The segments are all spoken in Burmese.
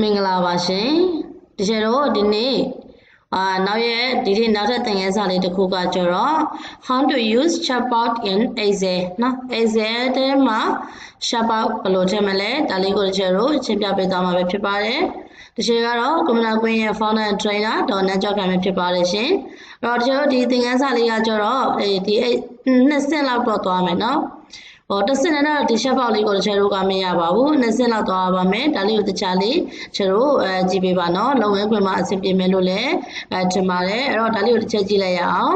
မင်္ဂလာပါရှင်တကယ်တော့ဒီနေ့အာနောက်ရက်ဒီနေ့နောက်ထပ်သင်ခန်းစာလေးတစ်ခုကကျတော့ how to use chatbot in excel နော် excel ထဲမှာ chatbot ဘယ်လိုထည့်မလဲဒါလေးကိုတကယ်တော့ရှင်းပြပေးသွားမှာပဲဖြစ်ပါတယ်တကယ်ကတော့ Computer Queen ရဲ့ founder and trainer ဒေါ်နန်းကျော်ခိုင်ပဲဖြစ်ပါတယ်ရှင်အဲ့တော့တကယ်တော့ဒီသင်ခန်းစာလေးကကျတော့အဲဒီနှစ်ဆင့်လောက်တော့သွားမယ်နော် ဟောတစ်စင်းနဲ့ဒီရှက်ပေါက်လေးကိုတချို့တို့ကမရပါဘူးနှစ်စင်းလောက်သွားပါမယ်ဒါလေးကိုတခြားလေးကျတို့အဲကြည့်ပေးပါနော်လုံငန်းခွင်မှာအဆင်ပြေမယ်လို့လည်းအဲထင်ပါတယ်အဲ့တော့ဒါလေးကိုတစ်ချက်ကြည့်လိုက်ရအောင်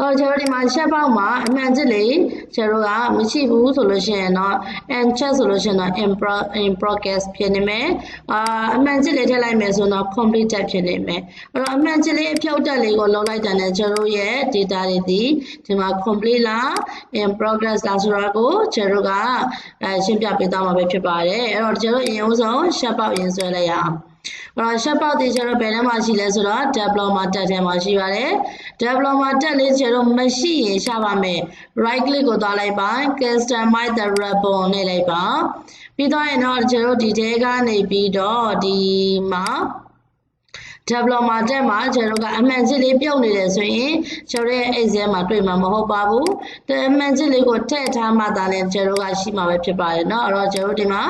တော့ကျတို့ဒီမှာရှက်ပေါက်မှာအမှန်စစ်လေးကျတို့ကမရှိဘူးဆိုလို့ရှိရင်တော့ and check ဆိုလို့ရှိရင်တော့ in pro in progress ဖြစ်နေမယ်အာအမှန်စစ်လေးထည့်လိုက်မယ်ဆိုတော့ completed ဖြစ်နေမယ်အဲ့တော့အမှန်စစ်လေးအဖြုတ်တက်လေးကိုလုံးလိုက်တဲ့နဲ့ကျတို့ရဲ့ data တွေဒီဒီမှာ complete လား in progress လားဆိုတာကိုကျတို့ကအဲရှင်းပြပေးသွားမှာပဲဖြစ်ပါတယ်အဲ့တော့ကျတို့အရင်ဦးဆုံးရှက်ပေါက်ရင်ဆွဲလိုက်ရအောင် အဲ့တော့ shop ပေါက်တွေကျတော့ဘယ်ထဲမှာရှိလဲဆိုတော့ diploma တက်ထဲမှာရှိပါတယ် diploma တက်လေးကျတော့မရှိရင်ရှာပါမယ် right click ကိုသွားလိုက်ပါ customize the ribbon နဲ့လိုက်ပါပြီးတော့ရင်တော့ကျတော့ဒီထဲကနေပြီးတော့ဒီမှာ developer တက်မှာကျွန်တော်ကအမှန်စစ်လေးပြုတ်နေတယ်ဆိုရင်ကျွန်တော်ရဲ့ Excel မှာတွေ့မှာမဟုတ်ပါဘူး။ဒါအမှန်စစ်လေးကိုထည့်ထားမှသာလည်းကျွန်တော်ကရှိမှာပဲဖြစ်ပါတယ်เนาะအဲ့တော့ကျွန်တော်ဒီမှာ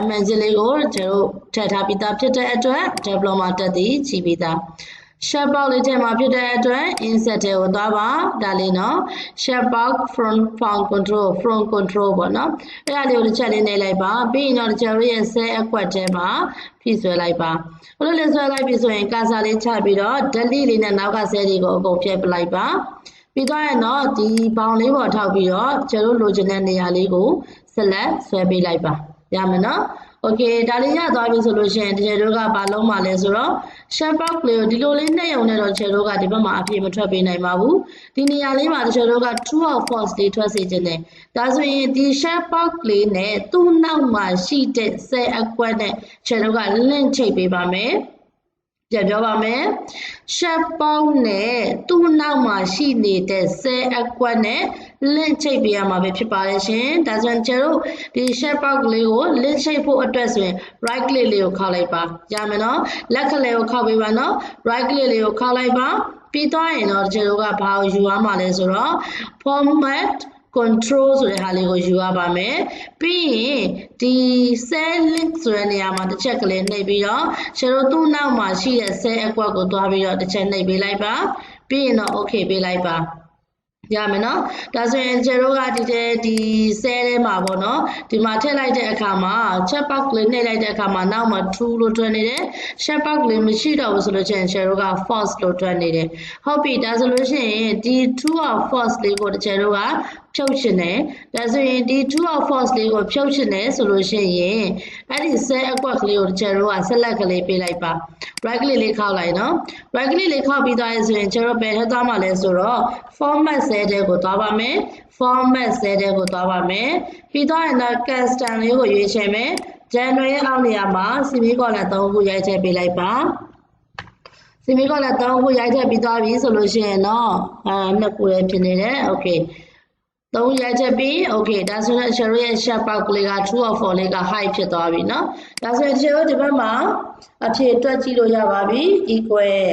အမှန်စစ်လေးကိုကျွန်တော်ထည့်ထားပြီးသားဖြစ်တဲ့အတွက် developer တက်သည်ကြည့်ပြီးသား shell box လေးထဲမှာဖြစ်တဲ့အတွက် insert ထဲကိုသွားပါဒါလေးနော် shell box from form control from control ပေါ့နော်အဲ့ဒါလေးကိုတစ်ချက်လေးနှိပ်လိုက်ပါပြီးရင်တော့တစ်ချက်လေးရဲ့ cell အကွက်ထဲမှာဖြည့်ဆွဲလိုက်ပါဘလို့လေးဆွဲလိုက်ပြီဆိုရင်ကာစာလေးချပြီးတော့ delete လေးနဲ့နောက်က cell တွေကိုအကုန်ဖြည့်ပလိုက်ပါပြီးတော့ရတော့ဒီဘောင်လေးပေါ်ထောက်ပြီးတော့ကျွန်တော်လိုချင်တဲ့နေရာလေးကို select ဆွဲပေးလိုက်ပါရမယ်နော် โอเคဒါလေးရသွားပြီဆိုလို့ရှိရင်တကယ်တို့ကဘာလုံးမှလဲဆိုတော့ share box လေးကိုဒီလိုလေးနှိပ်အောင်နဲ့တော့တကယ်တို့ကဒီဘက်မှာအပြည့်မထွက်ပေးနိုင်ပါဘူးဒီနေရာလေးမှာတကယ်တို့က true or false လေးထွက်စေခြင်းနဲ့ဒါဆိုရင်ဒီ share box လေးနဲ့သူ့နောက်မှာရှိတဲ့ cell အကွက်နဲ့တကယ်တို့က link ချိတ်ပေးပါမယ်ပြန်ပြောပါမယ်ရှက်ပေါင်းနဲ့သူ့နောက်မှာရှိနေတဲ့ဆဲအကွက်နဲ့ လင့်ချိတ်ပေးရမှာပဲဖြစ်ပါတယ်ရှင်ဒါဆိုရင်ကျတို့ဒီရှက်ပေါက်ကလေးကိုလင့်ချိတ်ဖို့အတွက်ဆိုရင် right click လေးကိုခောက်လိုက်ပါရမယ်နော်လက်ကလေးကိုခောက်ပေးပါနော် right click လေးကိုခောက်လိုက်ပါပြီးသွားရင်တော့ကျတို့ကဘာကိုယူရမှာလဲဆိုတော့ format control ဆိုတဲ့ဟာလေးကိုယူရပါမယ်ပြီးရင်ဒီ cell link ဆိုတဲ့နေရာမှာတစ်ချက်ကလေးနှိပ်ပြီးတော့ရှယ်တို့သူ့နောက်မှာရှိတဲ့ cell အကွက်ကိုသွားပြီးတော့တစ်ချက်နှိပ်ပေးလိုက်ပါပြီးရင်တော့ okay ပေးလိုက်ပါ ရမယ်နော်ဒါဆိုရင်ကျတို့ကဒီတဲ့ဒီဆဲထဲမှာပေါ့နော်ဒီမှာထည့်လိုက်တဲ့အခါမှာ chat box လေးနှိပ်လိုက်တဲ့အခါမှာနောက်မှာ true လို့ထွက်နေတယ် chat box လေးမရှိတော့ဘူးဆိုလို့ရှိရင်ကျတို့က false လို့ထွက်နေတယ်ဟုတ်ပြီဒါဆိုလို့ရှိရင်ဒီ true or false လေးကိုကျတို့ကဖြုတ်ချင်တယ်ဒါဆိုရင်ဒီ two of force လေးကိုဖြုတ်ချင်တယ်ဆိုလို့ရှိရင်အဲ့ဒီဆဲအကွက်ကလေးကိုကျွန်တော်ကဆက်လက်ကလေးပေးလိုက်ပါ right click လေးခောက်လိုက်နော် right click လေးခောက်ပြီးသွားရင်ဆိုရင်ကျွန်တော်ဘယ်ထပ်သွားမှာလဲဆိုတော့ format ဆဲတဲ့ကိုသွားပါမယ် format ဆဲတဲ့ကိုသွားပါမယ်ပြီးသွားရင်တော့ custom လေးကိုရွေးချယ်မယ် general ရဲ့အောက်နေရာမှာ CV column 3ခုရိုက်ချက်ပေးလိုက်ပါစီမီကလည်းတောင်းခုရိုက်ထည့်ပြီးသွားပြီဆိုလို့ရှိရင်တော့အဲနှစ်ခုလည်းဖြစ်နေတယ်โอเค 3ရိုက်ချက်ပြီး okay ဒါဆိုရင် share ရဲ့ share ပေါက်ကလေးက true or false လေးက high ဖြစ်သွားပြီเนาะဒါဆိုရင်ဒီလိုဒီဘက်မှာအဖြေတွက်ကြည့်လို့ရပါပြီ equal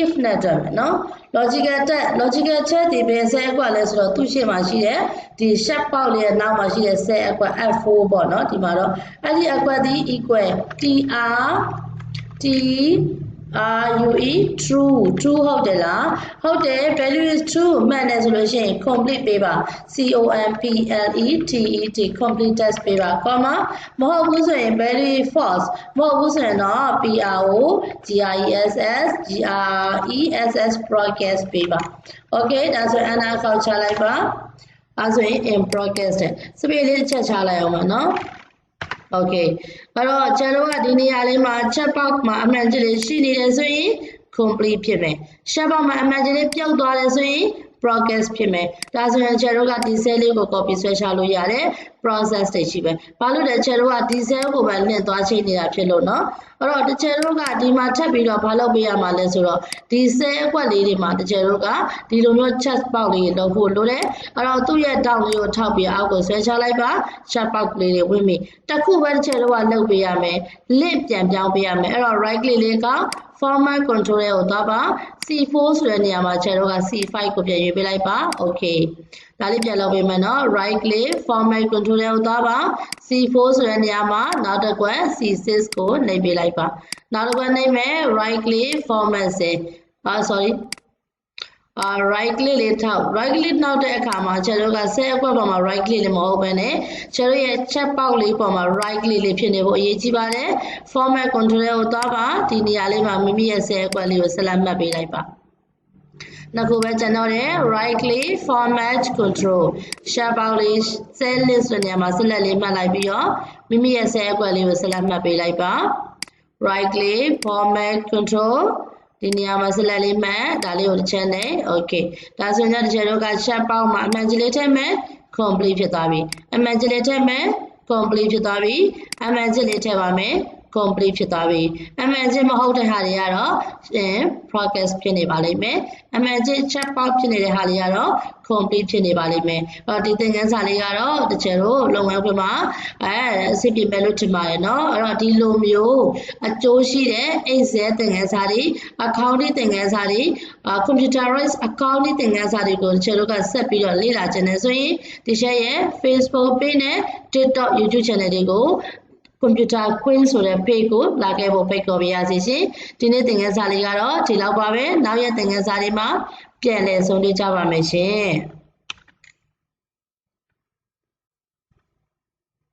if နဲ့တွက်မယ်เนาะ logical တက် logical ချက်ဒီဘယ်ဆဲအကွက်လဲဆိုတော့သူ့ရှေ့မှာရှိတဲ့ဒီ share ပေါက်လေးရဲ့နောက်မှာရှိတဲ့ဆဲအကွက် f4 ပေါ့เนาะဒီမှာတော့အဲ့ဒီအကွက်ဒီ equal tr t RUE true true ဟုတ်တယ်လားဟုတ်တယ် value is true မှန်တယ်ဆိုလို့ရှိရင် complete ပေးပါ C O M P L E T E T complete test ပေးပါ comma မဟုတ်ဘူးဆိုရင် value false မဟုတ်ဘူးဆိုရင်တော့ P R O G R E S S G R E S S broadcast ပေးပါ okay ဒါဆိုရင် ana ခေါက်ချလိုက်ပါအဲဆိုရင် in broadcast တဲ့စပယ်လေးချက်ချလိုက်အောင်ပါနော် okay အဲ့တော့ကျွန်တော်ကဒီနေရာလေးမှာ chat box မှာအမှန်ကြီးလေးရှိနေတယ်ဆိုရင် complete ဖြစ်မယ် chat box မှာအမှန်ကြီးလေးပျောက်သွားတယ်ဆိုရင် broadcast ဖြစ်မယ်ဒါဆိုရင်ကျွန်တော်ကဒီ cell လေးကို copy ဆွဲချလို့ရတယ် process တွေရှိပဲဘာလို့လဲတချို့တို့ကဒီ cell ကိုပဲလင့်သွားချိန်နေတာဖြစ်လို့เนาะအဲ့တော့တချို့တို့ကဒီမှာထပ်ပြီးတော့ဘာလုပ်ပေးရမှာလဲဆိုတော့ဒီ cell အကွက်လေးတွေမှာတချို့တို့ကဒီလိုမျိုး chest box လေးလုပ်ဖို့လိုတယ်အဲ့တော့သူ့ရဲ့တောင်းလေးကိုထောက်ပြီးအောက်ကိုဆွဲချလိုက်ပါ chest box လေးတွေဝင်ပြီတစ်ခုပဲတချို့တို့ကလုပ်ပေးရမယ် link ပြန်ပြောင်းပေးရမယ်အဲ့တော့ right click လေးက format control ရဲ့ကိုသွားပါ C4 ဆိုတဲ့နေရာမှာခြေတော့က C5 ကိုပြန်ရွေးပေးလိုက်ပါ okay ဒါလေးပြန်လုပ်ပေးမယ်နော် right click format control ရဲ့ကိုသွားပါ C4 ဆိုတဲ့နေရာမှာနောက်တစ်ခွက် C6 ကိုနှိပ်ပေးလိုက်ပါနောက်တစ်ခွက်နှိပ်မယ် right click format စေအာ sorry အာ right click လေးထောက် right click နောက်တဲ့အခါမှာခြေတို့ကဆဲအကွက်ပေါ်မှာ right click လေးမဟုတ်ဘဲနဲ့ခြေတို့ရဲ့ chat box လေးပေါ်မှာ right click လေးဖြစ်နေဖို့အရေးကြီးပါတယ် format control ကိုသွားပါဒီနေရာလေးမှာမိမိရဲ့ဆဲအကွက်လေးကိုဆက်လက်မှတ်ပေးလိုက်ပါနောက်ခုပဲကျွန်တော်ရဲ့ right click format control share box လေး cell list ဆိုနေရာမှာဆက်လက်လေးမှတ်လိုက်ပြီးတော့မိမိရဲ့ဆဲအကွက်လေးကိုဆက်လက်မှတ်ပေးလိုက်ပါ right click format control ဒီနေရာမှာဆက်လက်လေးမှတ်ဒါလေးကိုတစ်ချက်နဲ့ okay ဒါဆိုရင်တစ်ချက်တော့က chat box မှာအမှန်ကြီးလေးထည့်မယ် complete ဖြစ်သွားပြီအမှန်ကြီးလေးထည့်မယ် complete ဖြစ်သွားပြီအမှန်ကြီးလေးထည့်ပါမယ် complete ဖြစ်သွားပြီအမှန်ချင်းမဟုတ်တဲ့ဟာတွေကတော့ရှင် progress ဖြစ်နေပါလိမ့်မယ်အမှန်ချင်း check box ဖြစ်နေတဲ့ဟာတွေကတော့ complete ဖြစ်နေပါလိမ့်မယ်အဲ့တော့ဒီသင်ခန်းစာလေးကတော့တချို့တို့လုပ်ငန်းခွင်မှာအဲအဆင်ပြေမယ်လို့ထင်ပါတယ်เนาะအဲ့တော့ဒီလိုမျိုးအကျိုးရှိတဲ့ Excel သင်ခန်းစာတွေ accounting သင်ခန်းစာတွေ computerized accounting သင်ခန်းစာတွေကိုတချို့တို့ကဆက်ပြီးတော့လေ့လာခြင်းနဲ့ဆိုရင်ဒီရှက်ရဲ့ Facebook page နဲ့ TikTok YouTube channel တွေကို computer queen ဆိုတဲ့ page ကိုလာခဲ့ဖို့ဖိတ်ခေါ်ပါရစေရှင်ဒီနေ့သင်ခန်းစာလေးကတော့ဒီလောက်ပါပဲနောက်ရက်သင်ခန်းစာတွေမှာပြန်လည်ဆုံးတွေ့ကြပါမယ်ရှင်